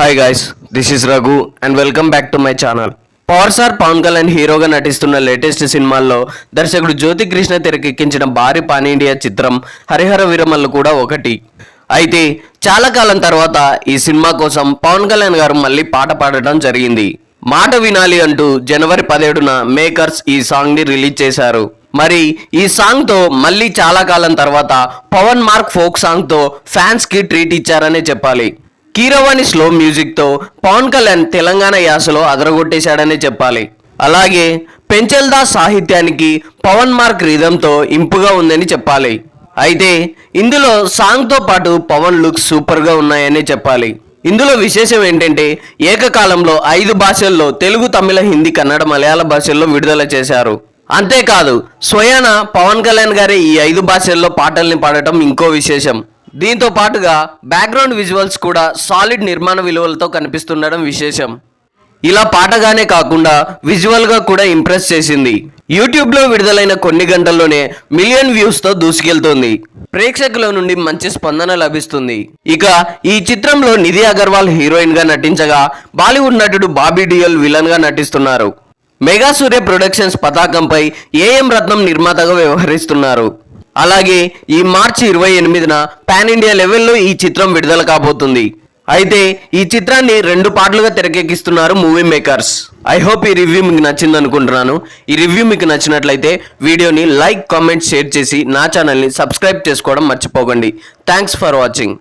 Hi guys this is Raghu and welcome back to my channel power star Pawan Kalyan హీరోగా నటిస్తున్న latest సినిమాల్లో దర్శకుడు జ్యోతి కృష్ణ తెరకెక్కించిన భారీ పాన్ ఇండియా చిత్రం హరిహర వీరమల్లు కూడా ఒకటి. అయితే చాలా కాలం తర్వాత ఈ సినిమా కోసం పవన్ కళ్యాణ్ గారు మళ్ళీ పాట పాడటం జరిగింది. మాట వినాలి అంటూ జనవరి పదిహేడున మేకర్స్ ఈ సాంగ్ని రిలీజ్ చేశారు. మరి ఈ సాంగ్తో మళ్ళీ చాలా కాలం తర్వాత పవన్ మార్క్ ఫోక్ సాంగ్తో ఫ్యాన్స్కి ట్రీట్ ఇచ్చారనే చెప్పాలి. కీరవాణి స్లో మ్యూజిక్తో పవన్ కళ్యాణ్ తెలంగాణ యాసలో అదరగొట్టేశాడనే చెప్పాలి. అలాగే పెంచల్దాస్ సాహిత్యానికి పవన్ మార్క్ రిధంతో ఇంపుగా ఉందని చెప్పాలి. అయితే ఇందులో సాంగ్తో పాటు పవన్ లుక్స్ సూపర్గా ఉన్నాయనే చెప్పాలి. ఇందులో విశేషం ఏంటంటే ఏకకాలంలో ఐదు భాషల్లో తెలుగు తమిళ హిందీ కన్నడ మలయాళ భాషల్లో విడుదల చేశారు. అంతేకాదు స్వయాన పవన్ కళ్యాణ్ గారే ఈ ఐదు భాషల్లో పాటల్ని పాడటం ఇంకో విశేషం. దీంతో పాటుగా బ్యాక్గ్రౌండ్ విజువల్స్ కూడా సాలిడ్ నిర్మాణ విలువలతో కనిపిస్తుండడం విశేషం. ఇలా పాటగానే కాకుండా విజువల్గా కూడా ఇంప్రెస్ చేసింది. యూట్యూబ్లో విడుదలైన కొన్ని గంటల్లోనే మిలియన్ వ్యూస్తో దూసుకెళ్తోంది. ప్రేక్షకుల నుండి మంచి స్పందన లభిస్తుంది. ఇక ఈ చిత్రంలో నిధి అగర్వాల్ హీరోయిన్గా నటించగా బాలీవుడ్ నటుడు బాబీ డియోల్ విలన్గా నటిస్తున్నారు. మెగా సూర్య ప్రొడక్షన్స్ పతాకంపై ఏఎం రత్నం నిర్మాతగా వ్యవహరిస్తున్నారు. అలాగే ఈ మార్చి ఇరవై ఎనిమిదిన పాన్ ఇండియా లెవెల్లో ఈ చిత్రం విడుదల కాబోతుంది. అయితే ఈ చిత్రాన్ని రెండు పాటలుగా తెరకెక్కిస్తున్నారు మూవీ మేకర్స్ ఐ హోప్ ఈ రివ్యూ మీకు నచ్చింది అనుకుంటున్నాను. ఈ రివ్యూ మీకు నచ్చినట్లయితే వీడియోని లైక్ కామెంట్ షేర్ చేసి నా ఛానల్ని సబ్స్క్రైబ్ చేసుకోవడం మర్చిపోకండి. Thanks for watching